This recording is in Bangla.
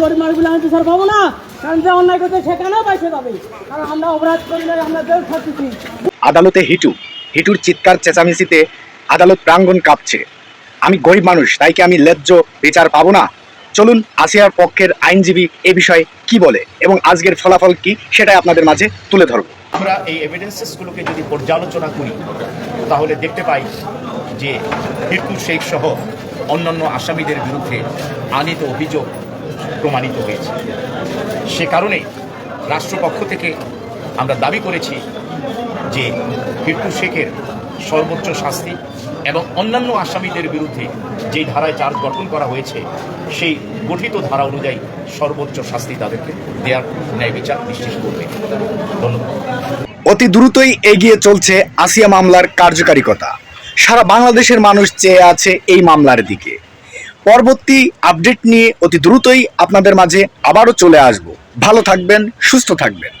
গরিব মানুষগুলো আমি বিচার পাবো না। কারণ যে অন্যায় করতে সেখানেও পয়সা পাবে কারণ আমরা অপরাধ করলে আমরা জেল খাচ্ছি আদালতে হিটু হিটুর চিৎকার চেঁচামেচিতে আদালত প্রাঙ্গণ কাঁপছে। আমি গরিব মানুষ তাই কি আমি ন্যায্য বিচার পাবো না? চলুন আসিয়ার পক্ষের আইনজীবী এ বিষয়ে কি বলে এবং আজকের ফলাফল কি সেটাই আপনাদের মাঝে তুলে ধরবো। আমরা এই এভিডেন্সেসগুলোকে যদি পর্যালোচনা করি তাহলে দেখতে পাই যে হিরকু শেখ সহ অন্যান্য আসামিদের বিরুদ্ধে আনিত অভিযোগ প্রমাণিত হয়েছে। সে কারণে রাষ্ট্রপক্ষ থেকে আমরা দাবি করেছি যে হিরকু শেখের সর্বোচ্চ শাস্তি এবং অন্যান্য আসামিদের বিরুদ্ধে যে ধারায় চার্জ গঠন করা হয়েছে, সেই গঠিত ধারা অনুযায়ী সর্বোচ্চ শাস্তি তাদেরকে দেওয়ার ন্যায় বিচার নিশ্চিত করবে। ধন্যবাদ। অতি দ্রুতই এগিয়ে চলছে আসিয়া মামলার কার্যকারিকতা। সারা বাংলাদেশের মানুষ চেয়ে আছে এই মামলার দিকে। পরবর্তী আপডেট নিয়ে অতি দ্রুতই আপনাদের মাঝে আবারও চলে আসব। ভালো থাকবেন সুস্থ থাকবেন।